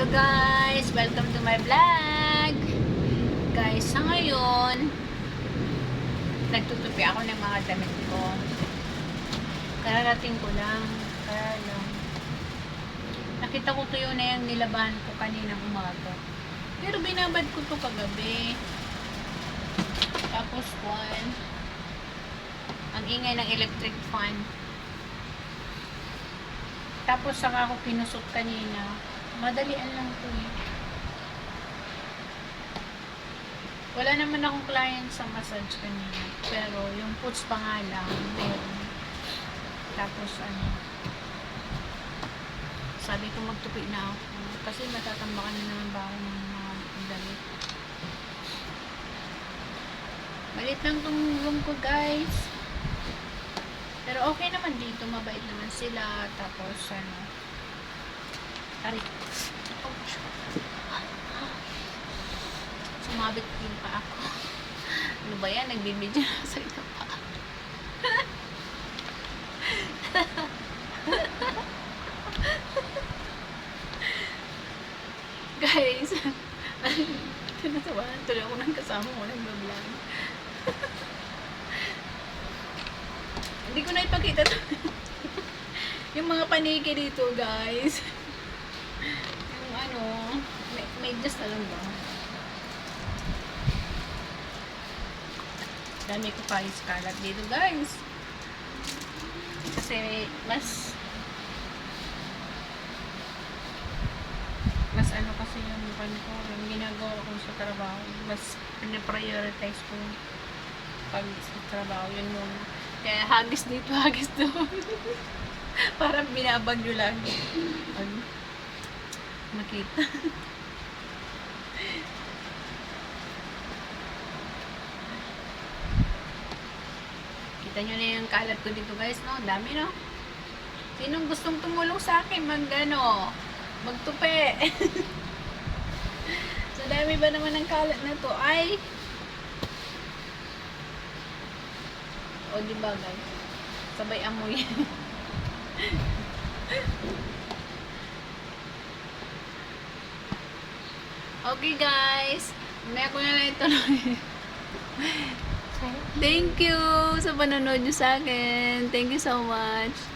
Hello guys! Welcome to my vlog! Guys, sa ngayon, nagtutupi ako ng mga damit ko. Kararating ko lang. Kaya lang. Nakita ko tuyo na yung nilabahan ko kaninang umaga. Pero binabad ko to kagabi. Tapos one. Ang ingay ng electric fan. Tapos saka ako pinusot kanina. Madalian lang to eh. Wala naman akong client sa massage kanina. Pero yung puts pa nga lang, meron. Tapos ano, sabi ko magtupi na ako. Kasi matatambakan na naman ba ako ng mga damit. Malit lang tong room ko guys. Pero okay naman dito, mabait naman sila. Tapos ano, Aray. Sumabit yung pa ako. Ano ba yan? Nagbibidyo na sa ito pa. Guys, tinatawanan tuloy ako ng kasama ko ng vlog. Hindi ko na ipakita yung mga paniki dito, guys. Yung ano, may, may just alam ba? Dami ko pa yung kalat dito, guys. Kasi mas mas ano kasi yung pan ko, yung ginagawa ko sa trabaho, mas pinaprioritize ko pag sa trabaho, yun muna. Kaya hagis dito, hagis doon. Parang binabagyo lang. Pag makita. Kita nyo na yung kalat ko dito guys, no? Dami, no? Sinong gustong tumulong sa akin mag, ano, magtupi? so, dami ba naman ng kalat na to? Ay! O, di ba guys? Sabay amoy. okay guys. Mamaya ko na lang ito. Thank you sa panonood nyo sa akin. Thank you so much.